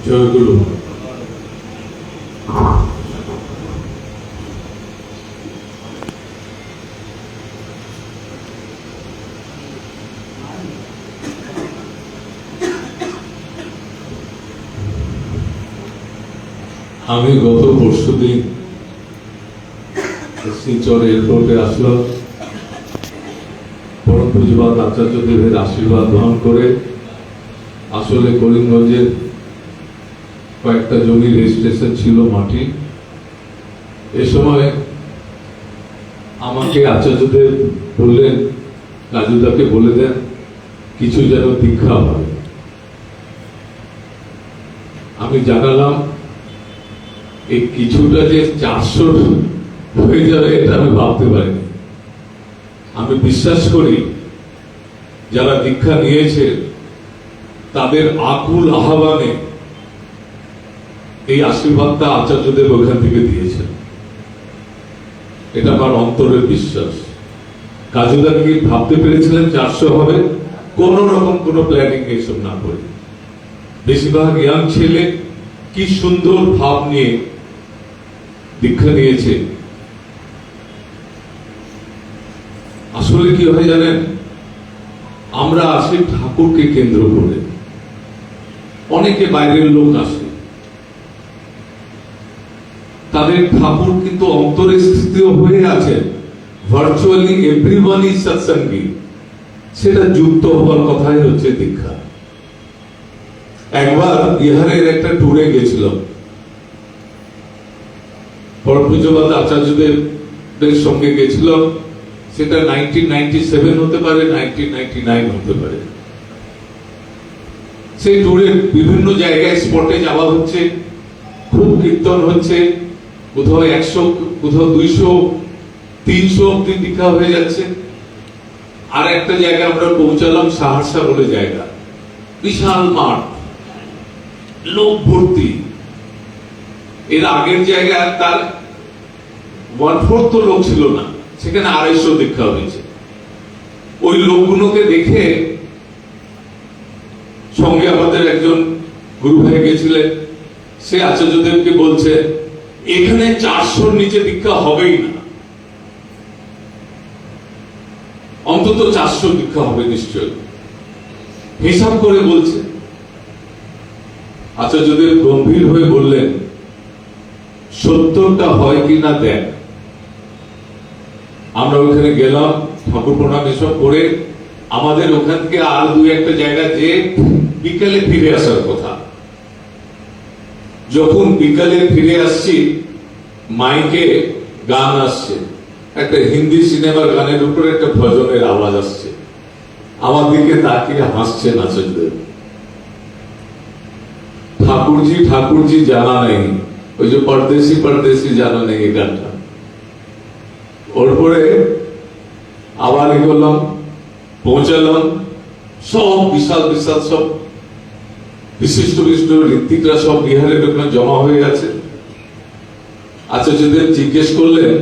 আমি গত পরশু দিন শিলচর এয়ারপোর্টে আসলাম। পরম পুজোবাদ আচার্য দেবের আশীর্বাদ গ্রহণ করে আসলে করিমগঞ্জের কয়েকটা জমি রেজিস্ট্রেশন ছিল মাটি এ সময় আমাকে আচার্যদেব বললেন রাজুদাকে বলে দেন, কিছু যেন দীক্ষা হয় আমি জানালাম এই কিছুটা যে চারশো হয়ে যাবে এটা আমি ভাবতে পারিনি। আমি বিশ্বাস করি, যারা দীক্ষা নিয়েছে, তাদের আকুল আহ্বানে এই আশীর্বাদটা আচার্যদেব ওখান থেকে দিয়েছেন। এটা আমার অন্তরের বিশ্বাস। কাজুদা কি ভাবতে পেরেছিলেন চারশো হবে। কোন রকম কোন প্ল্যানিং এইসব না করে। বেশিরভাগ ইয়াং ছেলে কি সুন্দর ভাব নিয়ে দীক্ষা নিয়েছে। আসলে কি হয় জানেন? আমরা আসি ঠাকুরকে কেন্দ্র করে। অনেকে বাইরের লোক আসে। তাদের ঠাকুর কিন্তু অন্তরে স্থিত হয়ে আছে। ভার্চুয়ালি এভরিওয়ান ইজ সৎসঙ্গী সেটা যুক্ত হওয়ার কথাই হচ্ছে দীক্ষা। একবার বিহারের একটা ট্যুরে গেছিলাম। পরপূজ্যবাদ আচার্যদেবের সঙ্গে গেছিলাম। সেটা নাইনটিন হতে পারে নাইনটিন নাইন হতে পারে। সেই ট্যুরে বিভিন্ন জায়গায় স্পটে যাওয়া হচ্ছে, খুব কীর্তন হচ্ছে। কোথাও একশো, কোথাও দুইশো, তিনশো অব্দি দীক্ষা হয়ে যাচ্ছে। আর একটা জায়গায় আমরা পৌঁছালাম সাহারসা বলে জায়গা। বিশাল মাঠ, লোক ভর্তি। এর আগের জায়গায় তার ওয়ান ফোর্থ লোক ছিল না, সেখানে আড়াইশো দীক্ষা হয়েছে। ওই লোকগুলোকে দেখে সঙ্গে আমাদের একজন গুরু ভাই গেছিলেন। সে আচার্যদেবকে বলছে এখানে চারশোর নিচে দীক্ষা হবেই না। অন্তত চারশো দীক্ষা হবে নিশ্চয় হিসাব করে বলছে। আচার্যদেব গম্ভীর হয়ে বললেন, সত্তরটা হয় কি না দেখ। আমরা ওখানে গেলাম, ঠাকুর প্রণাম এসব করে আমাদের ওখান থেকে আর দুই একটা জায়গা যে বিকালে ফিরে আসার কথা। যখন বিকালে ফিরে আসছি, মাইকে গান আসছে। একটা হিন্দি সিনেমার গানের উপরে একটা ভজনের আওয়াজ আসছে। আমার দিকে তাকিয়ে হাসছেন আচার্যদেব ঠাকুরজি ঠাকুরজি জানা নেই। ওই যে পরদেশি পরদেশি জানা নেই গানটা। ওর পরে আবার এ করলাম, পৌঁছালাম, সব বিশাল বিশাল সব বিশিষ্ট বিশিষ্ট ঋত্বিকরা সব বিহারের ওখানে জমা হয়ে গেছে। আচার্যদেব জিজ্ঞেস করলেন,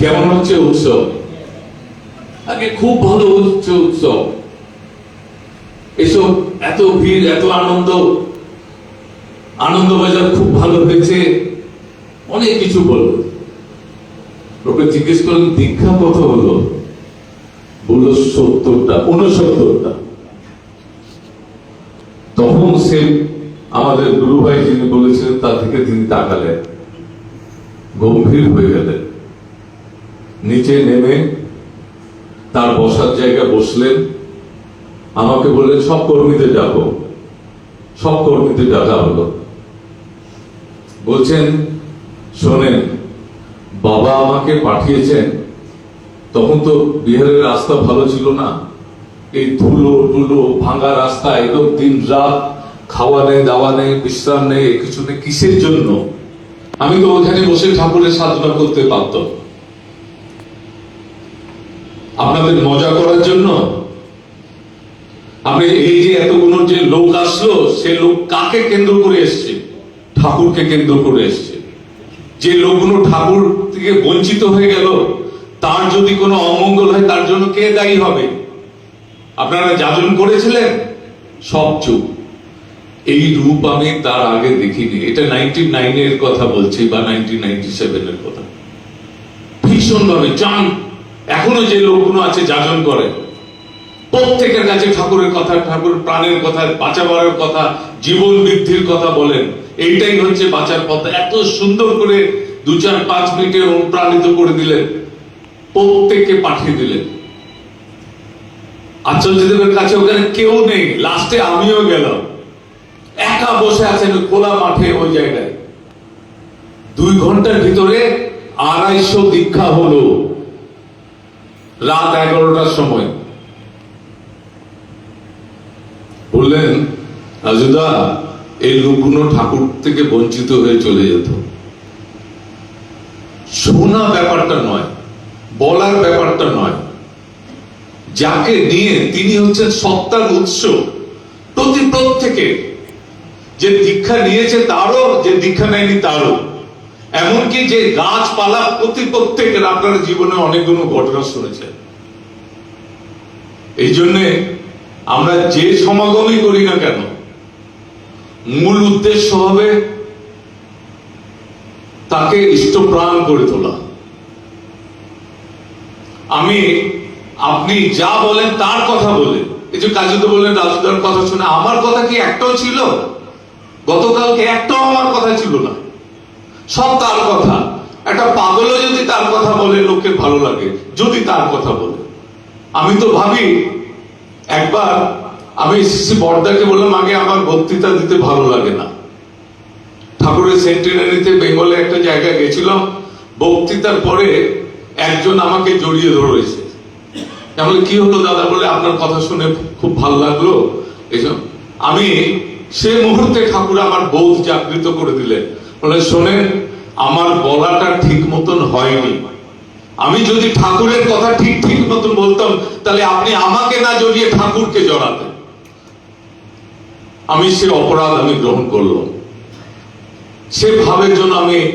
কেমন হচ্ছে উৎসব? আগে খুব ভালো হচ্ছে উৎসব। এসব এত ভিড়, এত আনন্দ আনন্দ বাজার খুব ভালো হয়েছে, অনেক কিছু বলল। ওকে জিজ্ঞেস করলেন, দীক্ষা কত হলো? বলল সত্তরটা, উনসত্তরটা। তখন আমাদের গুরু ভাই যিনি বলেছিলেন তার দিকে তিনি তাকালেন গম্ভীর হয়ে গেলেন। নিচে নেমে তার বসার জায়গায় বসলেন। আমাকে বললেন, সব কর্মীদের ডাকো। সব কর্মীদের ডাকা হলো। বলছেন, শোনেন, বাবা আমাকে পাঠিয়েছেন। তখন তো বিহারের রাস্তা ভালো ছিল না। এই ধুলো, টুলো, ভাঙা রাস্তা, একদম দিন রাত খাওয়া নেই, দাওয়া নেই, বিশ্রাম নেই কিছু নেই, কিসের জন্য? আমি তো ওখানে বসে ঠাকুরের সাধনা করতে পারতাম। আপনাদের মজা করার জন্য? আপনি এই যে এতগুলো যে লোক আসলো, সে লোক কাকে কেন্দ্র করে এসছে? ঠাকুরকে কেন্দ্র করে এসছে। যে লোকগুলো ঠাকুর থেকে বঞ্চিত হয়ে গেল, তার যদি কোনো অমঙ্গল হয়, তার জন্য কে দায়ী হবে? আপনারা যাজন করেছিলেন? সব চুপ। এই রূপ আমি তার আগে দেখিনি। এটা নাইনটি নাইনের কথা বলছি বা নাইনটিন নাইনটি সেভেনের কথা। ভীষণ ভাবে চান। এখনও যে লোকগুলো আছে যাজন করে। প্রত্যেকের কাছে ঠাকুরের কথা, ঠাকুর প্রাণের কথা বাঁচাবার কথা, জীবন বৃদ্ধির কথা বলেন। এইটাই হচ্ছে বাঁচার পথ। এত সুন্দর করে দু চার পাঁচ মিনিটে অনুপ্রাণিত করে দিলেন। প্রত্যেককে পাঠিয়ে দিলেন। আচার্যদেবের কাছে ওখানে কেউ নেই। লাস্টে আমিও গেলাম। একা বসে আছেন খোলা মাঠে ওই জায়গায়। দুই ঘণ্টার ভিতরে আড়াইশো দীক্ষা হলো। রাত এগারোটার সময়। বললেন রাজুদা এই লোকগুলো ঠাকুর থেকে বঞ্চিত হয়ে চলে যেত। শোনা ব্যাপারটা নয়, বলার ব্যাপারটা নয়। যাকে নিয়ে তিনি হচ্ছেন সত্তার উৎস। প্রতি প্রত্যেকে যে দীক্ষা নিয়েছে তারও, যে দীক্ষা নেয়নি তারও। এমনকি যে গাছপালা প্রতি প্রত্যেকের আপনার জীবনে অনেকগুলো ঘটনা শুনেছেন। এই জন্যে আমরা যে সমাগমই করি না কেন, মূল উদ্দেশ্য হবে তাকে ইষ্টপ্রাণ করে তোলা। আমি, আপনি যা বলেন তার কথা বলে এই যে কাজুদা বললেন, রাজুদার কথা শুনে আমার কথা কি একটাও ছিল? গতকালকে একটাও আমার কথা ছিল না। সব তার কথা। একটা পাগলও যদি তার কথা বলে লোকের ভালো লাগে, যদি তার কথা বলে। আমি তো ভাবি, একবার আমি শ্রী বর্দাকে বললাম, আগে আমার বক্তৃতা দিতে ভালো লাগে না। ঠাকুরের সেন্টেনারিতে বেঙ্গলে একটা জায়গায় গেছিলাম। বক্তৃতার পরে একজন আমাকে জড়িয়ে ধরেছে। তাহলে কি হলো দাদা? বলে, আপনার কথা শুনে খুব ভালো লাগল। এসব আমি সে মুহূর্তে ঠাকুর আমার বোধ জাগৃত করে দিলেন। বলে, শোনেন, আমার বলাটা ঠিক মতন হয়নি। আমি যদি ঠাকুরের কথা ঠিক ঠিক মতন বলতাম, তাহলে আপনি আমাকে না জড়িয়ে ঠাকুরকে জড়াতেন। আমি সে অপরাধ আমি গ্রহণ করলাম। সে ভাবের জন্য আমি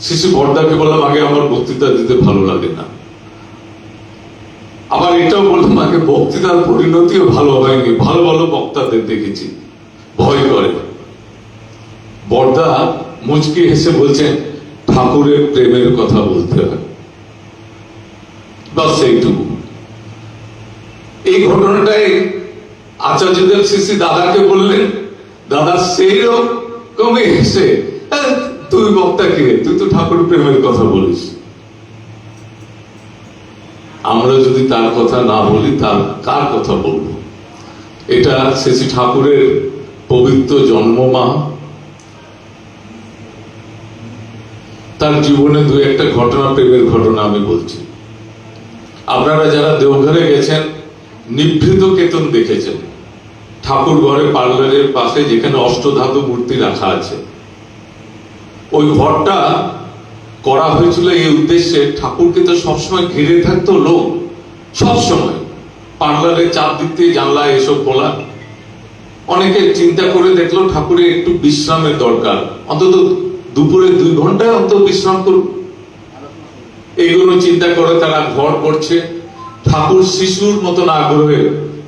শিশু বর্দাকে বললাম, আগে আমার বক্তৃতা দিতে ভালো লাগে না। আবার এটাও আগে বক্তৃতার পরিণতিও ভালো হয়নি। ভালো ভালো বক্তাদের দেখেছি। ভয় করে। বর্দা মুচকি হেসে বলছেন ঠাকুরের প্রেমের কথা বলতে হয়। বাস এইটুকু। এই ঘটনাটাই আচার্যদেব শিশি দাদাকে বললেন। দাদা সেই রকমই হেসে "হ্যাঁ, তুই বক্তা কে? তুই তো ঠাকুর প্রেমের কথা বলিস। আমরা যদি তার কথা না বলি, তার কার কথা বলব? এটা শ্রী ঠাকুরের পবিত্র জন্মমা তার জীবনে দু একটা ঘটনা, প্রেমের ঘটনা আমি বলছি। আপনারা যারা দেওঘরে গেছেন, নিভৃত কেতন দেখেছেন। ঠাকুর ঘরে পার্লারের পাশে যেখানে অষ্টধাতু মূর্তি রাখা আছে। ওই ঘরটা করা হয়েছিল এই উদ্দেশ্যে ঠাকুরকে তো সবসময় ঘিরে থাকতো লোক, সবসময়। পার্লারের চার দিক থেকে জানলা এসব খোলা অনেকে চিন্তা করে দেখল ঠাকুরের একটু বিশ্রামের দরকার। অন্তত দুপুরে দুই ঘণ্টা অন্তত বিশ্রাম করুন এইগুলো চিন্তা করে তারা ঘর করছে। ঠাকুর শিশুর মতন আগ্রহে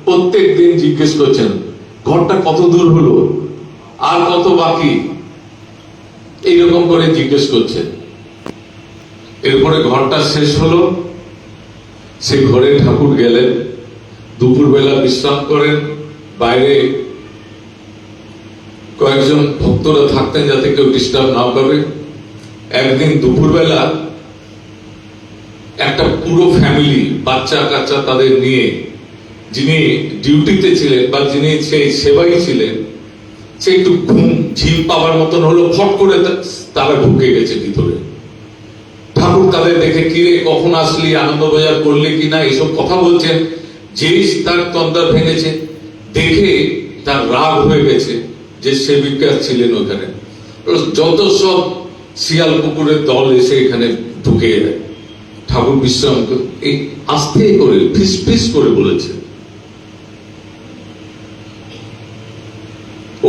প্রত্যেক দিন জিজ্ঞেস করছেন, ঘরটা কত দূর হলো? আর কত বাকি? এইরকম করে জিজ্ঞেস করছেন। এরপরে ঘরটা শেষ হলো। সে ঘরে ঠাকুর গেলেন। দুপুরবেলা বিশ্রাম করেন। বাইরে কয়েকজন ভক্তরা থাকতেন যাতে কেউ ডিস্টার্ব না করে। একদিন দুপুরবেলা একটা পুরো ফ্যামিলি বাচ্চা কাচ্চা তাদের নিয়ে, যিনি ডিউটিতে ছিলেন বা যিনি সেই সেবাই ছিলেন, সে একটু ঘুম, ঝিল পাওয়ার মতন হলো। ফট করে তারা ঢুকে গেছে ভিতরে। ঠাকুর তাদের দেখে কিরে কখন আসলি? আনন্দবাজার করলি কিনা এসব কথা বলছেন। যেই তার তন্দার ভেঙেছে। দেখে তার রাগ হয়ে গেছে যে সেবিকা ছিলেন ওখানে। যত সব শিয়াল কুকুরের দল এসে এখানে ঢুকে যায়। ঠাকুর বিশ্রাম এই আস্তে করে, ফিস ফিস করে বলেছে।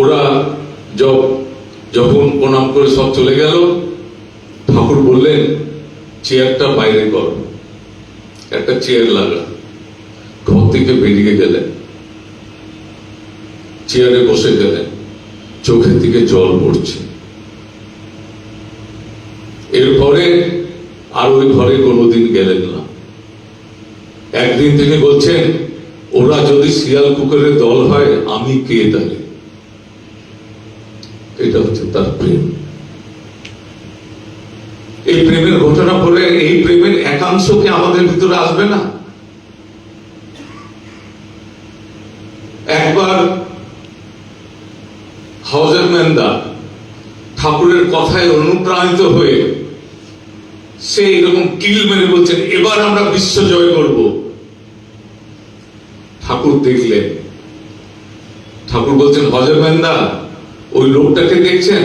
ওরা যখন প্রণাম করে সব চলে গেল, ঠাকুর বললেন চেয়ারটা বাইরে কর। একটা চেয়ার লাগা। ঘর থেকে বেরিয়ে গেলেন চেয়ারে বসে গেলেন চোখের দিকে জল পড়ছে। এরপরে আর ওই ঘরে কোনোদিন গেলেন না। একদিন তিনি বলছেন, ওরা যদি শিয়াল কুকুরের দল হয়, আমি কে তাহলে? এটা হচ্ছে তার প্রেম। এই প্রেমের ঘটনা পরে এই প্রেমের একাংশ কি আমাদের ভিতরে আসবে না? একবার হাউজের ম্যান্দা ঠাকুরের কথায় অনুপ্রাণিত হয়ে সে এরকম কিল মেরে বলছেন এবার আমরা বিশ্ব জয় করব। ঠাকুর দেখলেন। ঠাকুর বলছেন হজর ম্যান্দা, ওই লোকটাকে দেখছেন?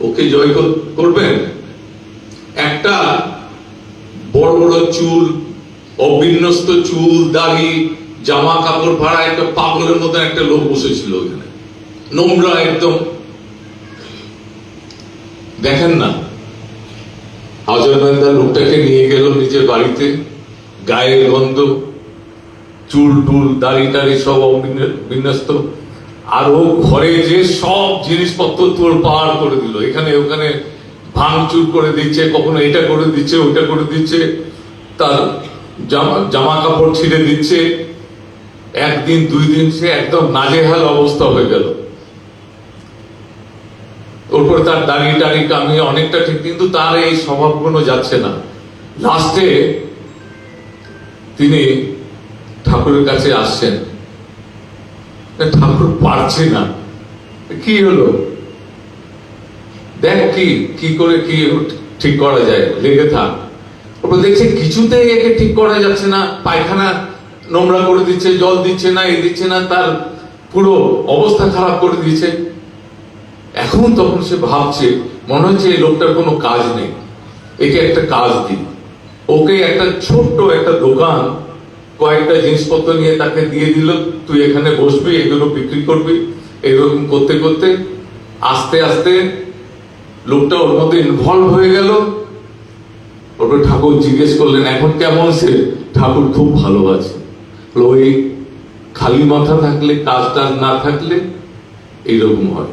ওকে জয় করবেন? একটা বড় বড় চুল, অবিন্যস্ত চুল, দাড়ি, জামা কাপড় ভাড়া, একটা পাগলের মতো একটা লোক বসেছিল ওখানে। নোংরা একদম। দেখেন না অজয়নন্দা লোকটাকে নিয়ে গেল নিজের বাড়িতে। গায়ের গন্ধ, চুল টুল, দাড়ি টাড়ি সব বিন্যস্ত। আর ও ঘরে যে সব জিনিসপত্র তোর পাহাড় করে দিল। এখানে, ওখানে ভাঙচুর করে দিচ্ছে, কখনো এটা করে দিচ্ছে, ওইটা করে দিচ্ছে, তার জামা জামা কাপড় ছিঁড়ে দিচ্ছে। একদিন, দুই দিন সে একদম নাজেহাল অবস্থা হয়ে গেল। ওরপর তার দাড়ি টাড়ি কামিয়ে অনেকটা ঠিক, কিন্তু তার এই স্বভাবগুলো যাচ্ছে না। লাস্টে তিনি ঠাকুরের কাছে আসছেন। ঠাকুর পারছে না। কি হলো? দেখ কি কি করে কি ঠিক করা যায় লেগে থাক। ওরপর দেখছে কিছুতেই একে ঠিক করা যাচ্ছে না, পায়খানা নোংরা করে দিচ্ছে, জল দিচ্ছে না, এ দিচ্ছে না, তার পুরো অবস্থা খারাপ করে দিয়েছে। এখন তখন সে ভাবছে, মনে হচ্ছে এই লোকটার কোনো কাজ নেই। একে একটা কাজ দিই। ওকে একটা ছোট্ট একটা দোকান, কয়েকটা জিনিসপত্র নিয়ে তাকে দিয়ে দিল, তুই এখানে বসবি, এগুলো বিক্রি করবি। এরকম করতে করতে আস্তে আস্তে লোকটা ওর মধ্যে ইনভলভ হয়ে গেল। ওরপর ঠাকুর জিজ্ঞেস করলেন, এখন কেমন সে? ঠাকুর খুব ভালো আছে। ওই খালি মাথা থাকলে, কাজ টাজ না থাকলে এইরকম হয়।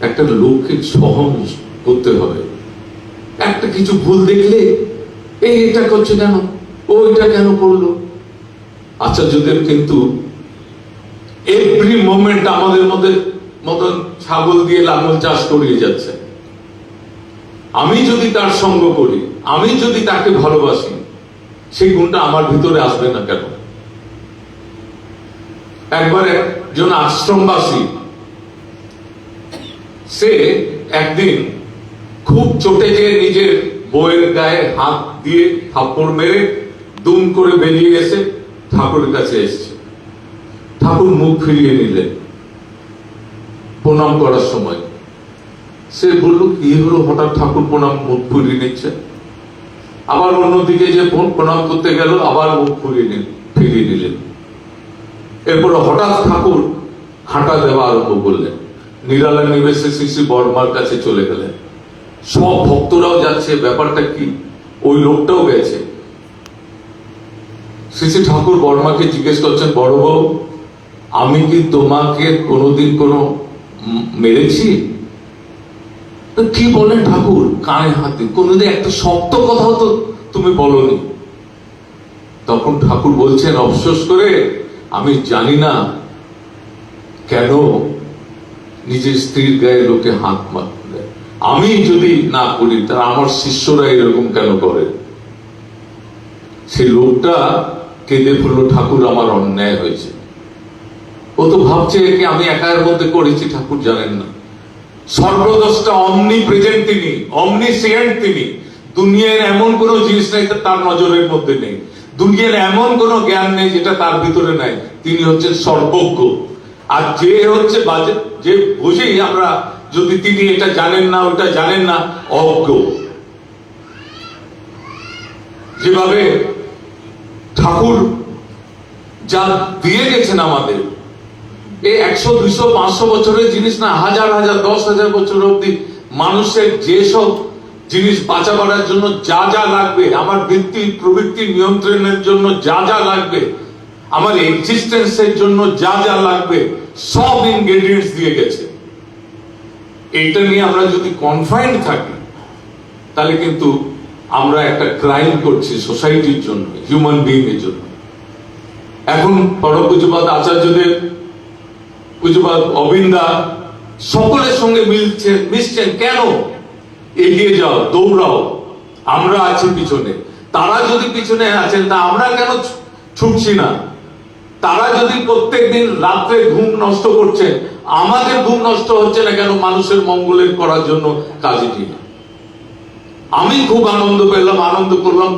একটা লোককে সহন করতে হবে। একটা কিছু ভুল দেখলে এই এটা করছে কেন? ও এটা কেন করল? আচার্যদেব কিন্তু এভরি মোমেন্ট আমাদের মধ্যে মতন ছাগল দিয়ে লাঙল চাষ করিয়ে যাচ্ছে। আমি যদি তার সঙ্গ করি, আমি যদি তাকে ভালোবাসি, সেই গুণটা আমার ভিতরে আসবে না কেন? একবার একজন আশ্রমবাসী, সে একদিন খুব চটে গিয়ে নিজের বইয়ের গায়ে হাত দিয়ে থাপ্পড় মেরে দুম করে বেরিয়ে এসে ঠাকুরের কাছে এসছে। ঠাকুর মুখ ফিরিয়ে নিলেন। প্রণাম করার সময়। সে বলল, কি হলো? হঠাৎ ঠাকুর প্রণাম মুখ ফিরিয়ে নিচ্ছে। আবার অন্যদিকে যে প্রণাম করতে গেল, আবার মুখ ফিরিয়ে নিল, ফিরিয়ে নিলেন। এরপর হঠাৎ ঠাকুর হাঁটা দেওয়া আরম্ভ করলেন। নিরালা নিবেশে শ্রী বর্মার কাছে চলে গেলেন। সব ভক্তরাও যাচ্ছে। ব্যাপারটা কি? ওই লোকটাও গেছে। শ্রী ঠাকুর বর্মাকে জিজ্ঞেস করছেন, বড় বউ, আমি কি তোমাকে কোনোদিন কোনো মেরেছি? কি বলেন ঠাকুর? কানে হাতে। কোনোদিন একটা শক্ত কথাও তো তুমি বলনি। তখন ঠাকুর বলছেন, অফসোস করে, আমি জানি না কেন নিজের স্ত্রীর গায়ে লোকে হাত মারলে আমি যদি না করি তারা আমার শিষ্যরা এরকম কেন করে? সেই লোকটা কেঁদে ফুললো, ঠাকুর, আমার অন্যায় হয়েছে। ও তো ভাবছে কি আমি একার মধ্যে করেছি ঠাকুর জানেন না। সর্বদষ্টা অমনি প্রেজেন্ট তিনি অমনি সেকেন্ড তিনি। দুনিয়ার এমন কোন জিনিস নেই তার নজরের মধ্যে নেই। দুনিয়ার এমন কোন জ্ঞান নেই যেটা তার ভিতরে নাই। তিনি হচ্ছেন সর্বজ্ঞ। আর যে হচ্ছে বাজে, যে বুঝি আমরা যদি তিনি এটা জানেন না, ওটা জানেন না, অজ্ঞ। যেভাবে ঠাকুর যা দিয়ে গেছেন আমাদের এই একশো, দুইশো, পাঁচশো বছরের জিনিস না, হাজার হাজার, দশ হাজার বছর অব্দি মানুষের যেসব জিনিস বাঁচা করার জন্য যা যা লাগবে, আমার বৃত্তি প্রবৃত্তি নিয়ন্ত্রণের জন্য যা যা লাগবে, আমার এক্সিস্টেন্সের জন্য যা যা লাগবে, সব ইনগ্রেডিয়েন্টস দিয়ে গেছে। এইটা নিয়ে আমরা যদি কনফাইন্ড থাকি, তাহলে কিন্তু আমরা একটা ক্রাইম করছি সোসাইটির জন্য হিউম্যান বিং এর জন্য। এখন পরম পুজোপাত আচার্যদের পুজোপাত অবিন্দা, সকলের সঙ্গে মিলছে মিশছেন কেন? এগিয়ে যাও, দৌড়াও। আমরা আছি পিছনে। তারা যদি পিছনে আছেন, তা আমরা কেন ছুটছি না? তারা যদি প্রত্যেকদিন রাত্রে ঘুম নষ্ট করছে আমাদের ঘুম নষ্ট হচ্ছে না কেন? মানুষের মঙ্গলের করার জন্য কাজে ঠিক আমি খুব আনন্দ পেলাম, আনন্দ করলাম।